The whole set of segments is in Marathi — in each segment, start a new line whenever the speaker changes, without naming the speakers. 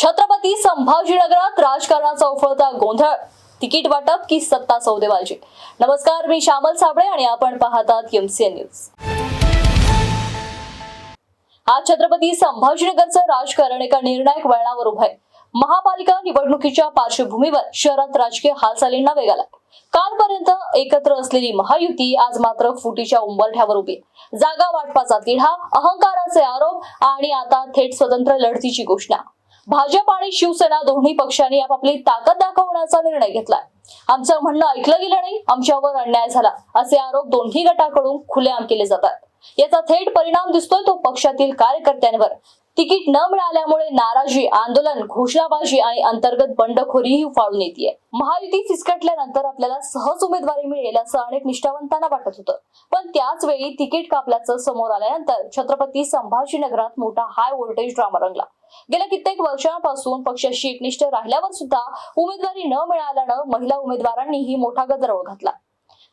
छत्रपती संभाजीनगरात राजकारणाचा उफळता गोंधळ. तिकीट वाटप की सत्ता सौदेबाजी? नमस्कार मी श्यामल साबळे आणि आपण पाहतात एमसीएन न्यूज आज छत्रपती संभाजीनगरचं राजकारण एका निर्णायक वळणावर उभं आहे. महापालिका निवडणुकीच्या पार्श्वभूमीवर शहरात राजकीय हालचालींना वेग आला कालपर्यंत एकत्र असलेली महायुती आज मात्र फुटीच्या उंबरठ्यावर उभी जागा वाटपाचा तिढा अहंकाराचे आरोप आणि आता थेट स्वतंत्र लढतीची घोषणा. भाजप आणि शिवसेना दोन्ही पक्षांनी आपापली ताकद दाखवण्याचा निर्णय घेतलाय. आमचं म्हणणं ऐकलं गेलं नाही आमच्यावर अन्याय झाला असे आरोप दोन्ही गटाकडून खुलेआम केले जातात. याचा थेट परिणाम दिसतोय तो पक्षातील कार्यकर्त्यांवर. तिकीट न मिळाल्यामुळे नाराजी आंदोलन घोषणाबाजी आणि अंतर्गत बंडखोरीही फाळून येते महायुती फिसकटल्यानंतर आपल्याला सहज उमेदवारी मिळेल असं अनेक निष्ठावंतांना वाटत होतं. पण त्याच वेळी तिकीट कापल्याचं समोर आल्यानंतर छत्रपती संभाजीनगरात मोठा हाय व्होल्टेज ड्रामा रंगला. गेल्या कित्येक वर्षांपासून पक्षाशी एकनिष्ठ राहिल्यावर सुद्धा उमेदवारी न मिळाल्यानं महिला उमेदवारांनीही मोठा गजराव घातला.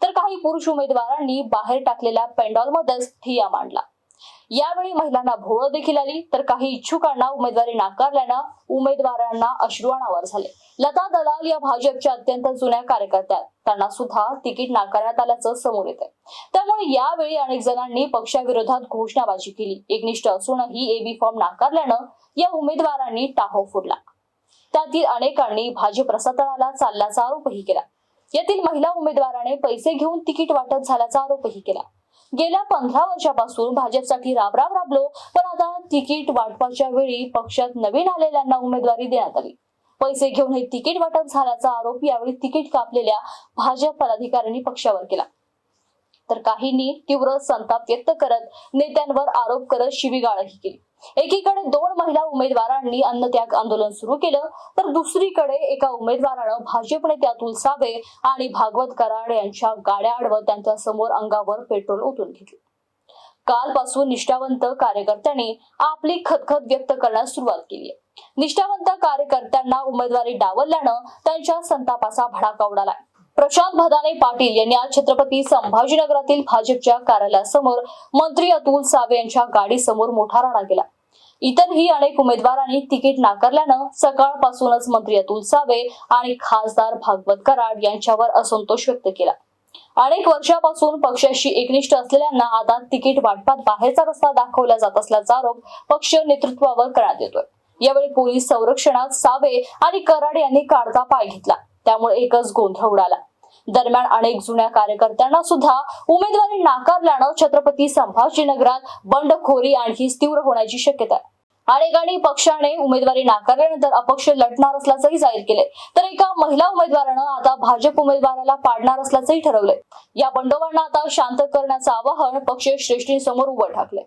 तर काही पुरुष उमेदवारांनी बाहेर टाकलेल्या पेंडॉलमध्येच ठिया मांडला. यावेळी महिलांना भोवळ देखील आली. तर काही इच्छुकांना उमेदवारी नाकारल्यानं उमेदवारांना अश्रुवाणावर झाले. लता दलाल या भाजपच्या अत्यंत जुन्या कार्यकर्त्या त्यांना सुद्धा तिकीट नाकारण्यात आल्याचं समोर येत आहे त्यामुळे यावेळी अनेक जणांनी पक्षाविरोधात घोषणाबाजी केली. एकनिष्ठ असूनही एबी फॉर्म नाकारल्यानं या उमेदवारांनी टाहो फोडला. त्यातील अनेकांनी भाजप रसातळाला चालल्याचा आरोपही केला. यातील महिला उमेदवाराने पैसे घेऊन तिकीट वाटप झाल्याचा आरोपही केला. गेल्या पंधरा वर्षापासून भाजपसाठी राबराब राबलो पण आता तिकीट वाटपाच्या वेळी पक्षात नवीन आलेल्यांना उमेदवारी देण्यात आली. पैसे घेऊन हे तिकीट वाटप झाल्याचा आरोप यावेळी तिकीट कापलेल्या भाजप पदाधिकाऱ्यांनी पक्षावर केला. तर काहींनी तीव्र संताप व्यक्त करत नेत्यांवर आरोप करत शिवीगाळही केली. एकीकडे दोन महिला उमेदवारांनी अन्नत्याग आंदोलन सुरू केलं तर दुसरीकडे एका उमेदवारानं भाजप नेते सावे आणि भागवत कराड यांच्या गाड्या अडवत त्यांच्यासमोर अंगावर पेट्रोल ओतून घेतले. कालपासून निष्ठावंत कार्यकर्त्यांनी आपली खतखत व्यक्त करण्यास सुरुवात केली निष्ठावंत कार्यकर्त्यांना उमेदवारी डावलल्यानं त्यांच्या संतापाचा भडाका उडालाय. प्रशांत भदाने पाटील यांनी आज छत्रपती संभाजीनगरातील भाजपच्या कार्यालयासमोर मंत्री अतुल सावे यांच्या गाडीसमोर मोठा राडा केला. इतरही अनेक उमेदवारांनी तिकीट नाकारल्यानं सकाळपासूनच मंत्री अतुल सावे आणि खासदार भागवत कराड यांच्यावर असंतोष व्यक्त केला. अनेक वर्षापासून पक्षाशी एकनिष्ठ असलेल्यांना आता तिकीट वाटपात बाहेरचा रस्ता दाखवला जात असल्याचा आरोप पक्ष नेतृत्वावर करण्यात येतोय. यावेळी पोलीस संरक्षणात सावे आणि कराड यांनी काढता पाय घेतला. त्यामुळे एकच गोंधळ उडाला दरम्यान अनेक जुन्या कार्यकर्त्यांना सुद्धा उमेदवारी नाकारल्यानं छत्रपती संभाजीनगरात बंडखोरी आणखी तीव्र होण्याची शक्यता आहे. अनेकांनी पक्षाने उमेदवारी नाकारल्यानंतर अपक्ष लढणार असल्याचंही जाहीर केलंय. तर एका महिला उमेदवारानं आता भाजप उमेदवाराला पाडणार असल्याचंही ठरवलंय. या बंडोबांना आता शांत करण्याचं आवाहन पक्ष श्रेष्ठींसमोर उभं ठाकलंय.